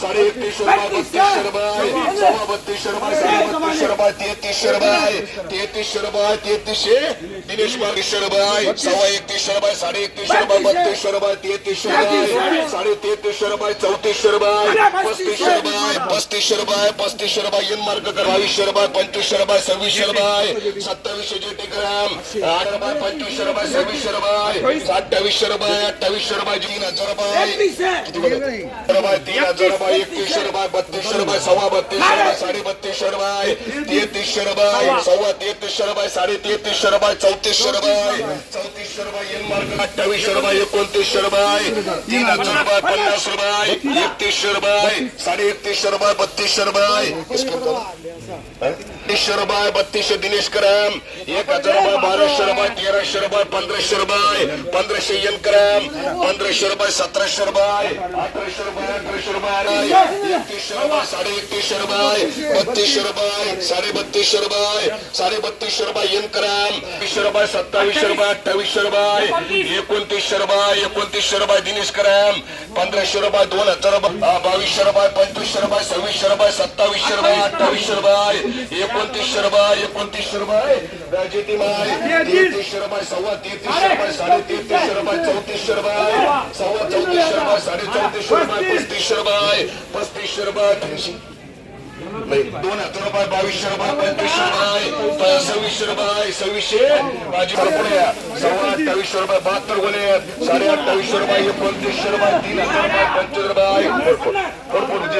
साडे एकतीसशे रुपये बत्तीसशे रुपये सव्वा बत्तीसशे रुपये साडे बत्तीसशे रुपये तेहतीसशे रुपये तेहतीसशे रुपये तेहतीसशे दिनेश बावीसशे रुपये सव्वा एकतीसशे रुपये साडे एकतीसशे रुपये बत्तीसशे रुपये तेहतीसशे रुपये साडे तेहतीसशे रुपये चौतीसशे रुपये पस्तीसशे रुपये पस्तीसशे रुपये पस्तीसशे रुपये इन मार्क कर बावीसशे रुपये पंचवीसशे रुपये सव्वीसशे रुपये सत्तावीसशे जेटी ग्राम आठ रुपये पंचवीसशे रुपये सव्वीसशे रुपये अठ्ठावीसशे रुपये अठ्ठावीसशे रुपये तीन हजार रुपये तीन हजार रुपये एकतीसशे रुपये बत्तीसशे सव्वा बत्तीसशे रुपये साडे बत्तीसशे रुपये तेहतीसशे रुपये सव्वा. तेहतीसशे रुपये साडे तेहतीसशे रुपये चौतीसशे रुपये चौतीसशे रुपये इन मार्क अठ्ठावीसशे रुपये एकोणतीसशे रुपये तीन हजार. रुपये पन्नास. रुपये एकतीसशे रुपये साडे एकतीसशे रुपये बत्तीसशे रुपये तीसशे रुपये बत्तीसशे दिनेश कराम एक हजार रुपये बाराशे रुपये तेराशे रुपये पंधराशे रुपये पंधराशे एन कराम पंधराशे रुपये सतराशे रुपये अठराशे रुपये अठराशे रुपये एकतीसशे रुपये साडे एकतीसशे रुपये बत्तीसशे रुपये साडे बत्तीसशे रुपये साडे बत्तीसशे रुपये एन कराम वीसशे रुपये सत्तावीसशे रुपये अठ्ठावीसशे रुपये एकोणतीसशे रुपये एकोणतीसशे रुपये दिनेश कराम पंधराशे रुपये दोन हजार रुपये बावीसशे रुपये पंचवीसशे रुपये सव्वीसशे रुपये सत्तावीसशे रुपये अठ्ठावीसशे रुपये एकोणतीसशे रुपये एकोणतीसशे रुपये राजेती माय तेहतीसशे रुपये सव्वा तेहतीसशे रुपये साडे तेहतीसशे रुपये चौतीसशे रुपये सव्वा चौतीसशे रुपये साडे चौतीसशे रुपये पस्तीसशे रुपये पस्तीसशे रुपये तीनशे दोन हजार रुपये बावीसशे रुपये पंचवीसशे रुपये सव्वीसशे रुपये सव्वीसशे. माझी भरपूर आहे. सव्वा अठ्ठावीसशे रुपये बहात्तर गुन्हे साडे अठ्ठावीसशे रुपये पंचवीसशे रुपये तीन हजार रुपये पंचवीस रुपये भरपूर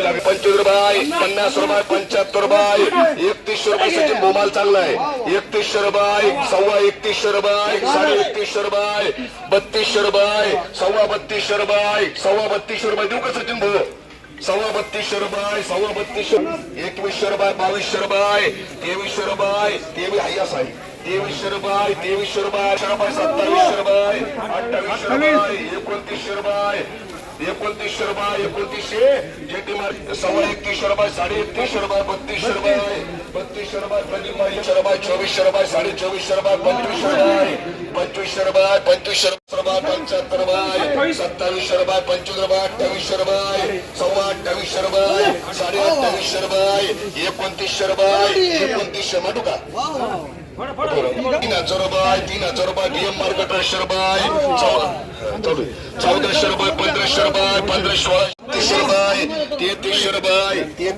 लागेल पंचवीस रुपये पन्नास रुपये पंच्याहत्तर रुपये एकतीसशे रुपये सचिन बोमाल चांगला आहे एकतीसशे रुपये सव्वा एकतीसशे रुपये साडे एकतीसशे रुपये बत्तीसशे रुपये सव्वा बत्तीसशे रुपये सव्वा बत्तीसशे रुपये देऊ का सचिन भाऊ सव्वा बत्तीसशे रुपये सव्वा बत्तीसशे एकवीसशे रुपये बावीसशे रुपये तेवीसशे रुपये तेवीस हायस आहे तेवीसशे रुपये तेवीसशे रुपये अठरा रुपये सत्तावीसशे रुपये अठ्ठावीसशे रुपये एकोणतीसशे रुपये एकोणतीसशे रुपये एकोणतीसशे. जेटी मार्क सव्वा एकतीसशे रुपये साडे एकतीसशे रुपये बत्तीसशे रुपये बत्तीसशे रुपये प्रदीप मार्कशे रुपये चोवीसशे रुपये साडे चोवीसशे रुपये पंचवीसशे रुपये पंचवीसशे रुपये पंचवीसशे रुपये पंच्याहत्तर रुपये सत्तावीसशे रुपये पंचवीस रुपये अठ्ठावीसशे रुपये सव्वा अठ्ठावीसशे रुपये साडे अठ्ठावीसशे रुपये एकोणतीसशे रुपये एकोणतीसशे म्हणू का तीन हजार रुपये तीन हजार रुपये डीएम मार्ग अठराशे रुपये चौदाशे रुपये रुपये पंधराशे सोळा तीसशे रुपये तेहतीसशे रुपये